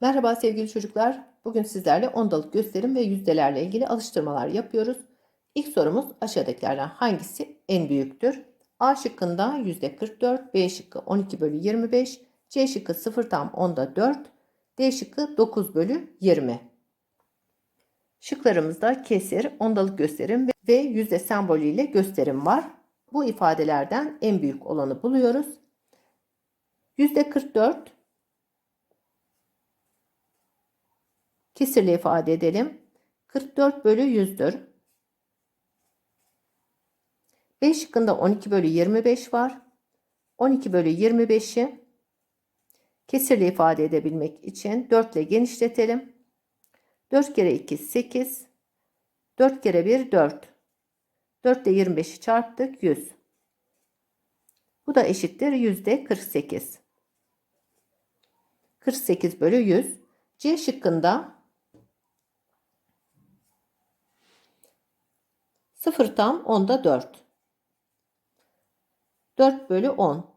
Merhaba sevgili çocuklar. Bugün sizlerle ondalık gösterim ve yüzdelerle ilgili alıştırmalar yapıyoruz. İlk sorumuz aşağıdakilerden hangisi en büyüktür? A şıkkında %44, B şıkkı 12 bölü 25, C şıkkı 0 tam onda 4, D şıkkı 9 bölü 20. Şıklarımızda kesir, ondalık gösterim ve yüzde sembolüyle gösterim var. Bu ifadelerden en büyük olanı buluyoruz. %44 Kesirle ifade edelim. 44 bölü 100'dür. 5 şıkkında 12 bölü 25 var. 12 bölü 25'i kesirle ifade edebilmek için 4 ile genişletelim. 4 kere 2 8. 4 kere 1 4. 4 ile 25'i çarptık 100. Bu da eşittir yüzde 48. 48 bölü 100. C şıkkında 0 tam 10'da 4. 4 bölü 10.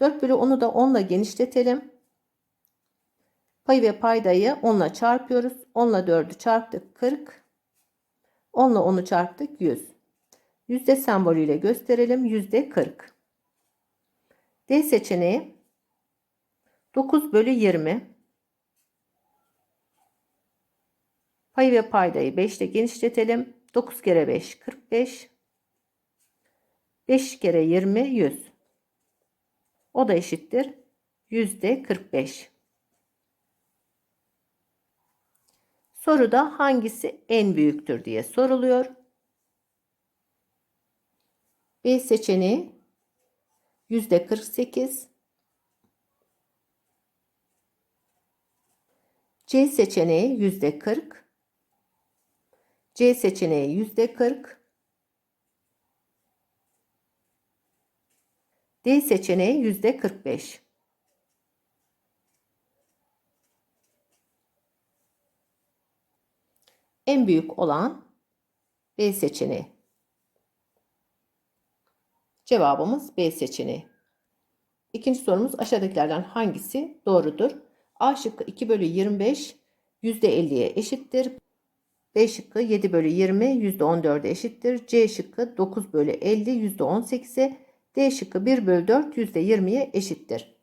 4 bölü 10'u da 10 ile genişletelim. Payı ve paydayı 10 ile çarpıyoruz. 10 ile 4'ü çarptık 40. 10 ile 10'u çarptık 100. Yüzde sembolüyle gösterelim. Yüzde 40. D seçeneği 9 bölü 20. Payı ve paydayı 5 ile genişletelim. 9 kere 5 45. 5 kere 20 100. O da eşittir. Yüzde 45. Soruda hangisi en büyüktür diye soruluyor. B seçeneği yüzde 48. C seçeneği yüzde 40. C seçeneği yüzde 40. D seçeneği yüzde 45. En büyük olan B seçeneği. Cevabımız B seçeneği. İkinci sorumuz aşağıdakilerden hangisi doğrudur? A şıkkı 2 bölü 25 %50'ye eşittir. B şıkkı 7 bölü 20 %14'e eşittir. C şıkkı 9 bölü 50 %18'e. D şıkkı 1 bölü 4 %20'ye eşittir.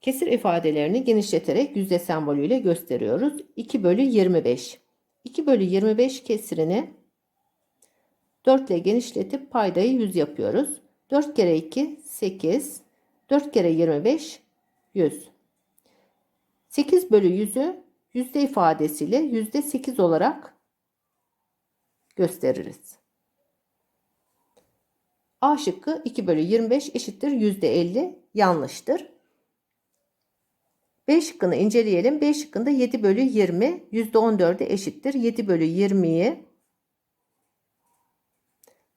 Kesir ifadelerini genişleterek yüzde sembolüyle gösteriyoruz. 2 bölü 25. 2 bölü 25 kesirini 4 ile genişletip paydayı 100 yapıyoruz. 4 kere 2 8. 4 kere 25 100. 8 bölü 100'ü yüzde ifadesiyle yüzde 8 olarak gösteririz. A şıkkı 2 bölü 25 eşittir yüzde 50 yanlıştır. B şıkkını inceleyelim. B şıkkında 7 bölü 20 yüzde 14'e eşittir. 7 bölü 20'yi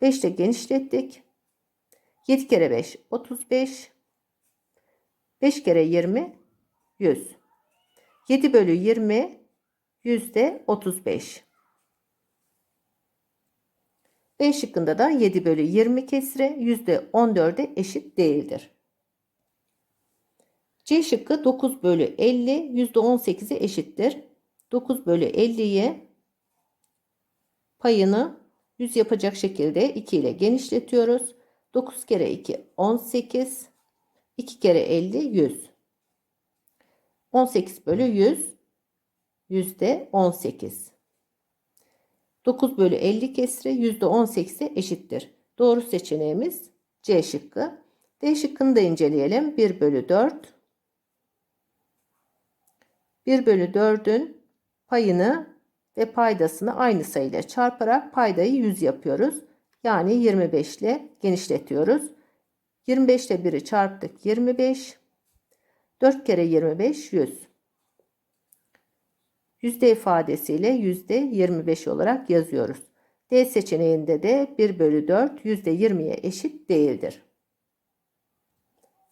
5 ile genişlettik. 7 kere 5 35. 5 kere 20 100. 7 bölü 20 yüzde 35. B şıkkında da 7 bölü 20 kesre yüzde 14'e eşit değildir. C şıkkı 9 bölü 50 yüzde 18'e eşittir. 9 bölü 50'yi payını 100 yapacak şekilde 2 ile genişletiyoruz. 9 kere 2 18. 2 kere 50 100. 18 bölü 100 yüzde 18. 9 bölü 50 kesri yüzde 18'e eşittir. Doğru seçeneğimiz C şıkkı. D şıkkını da inceleyelim. 1 bölü 4. 1 bölü 4'ün payını ve paydasını aynı sayıyla çarparak paydayı 100 yapıyoruz. Yani 25 ile genişletiyoruz. 25 ile 1'i çarptık 25. 4 kere 25 100. Yüzde ifadesiyle yüzde 25 olarak yazıyoruz. D seçeneğinde de 1 bölü 4 yüzde 20'ye eşit değildir.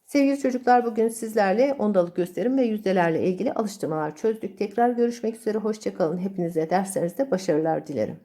Sevgili çocuklar bugün sizlerle ondalık gösterim ve yüzdelerle ilgili alıştırmalar çözdük. Tekrar görüşmek üzere. Hoşçakalın. Hepinize derslerinizde başarılar dilerim.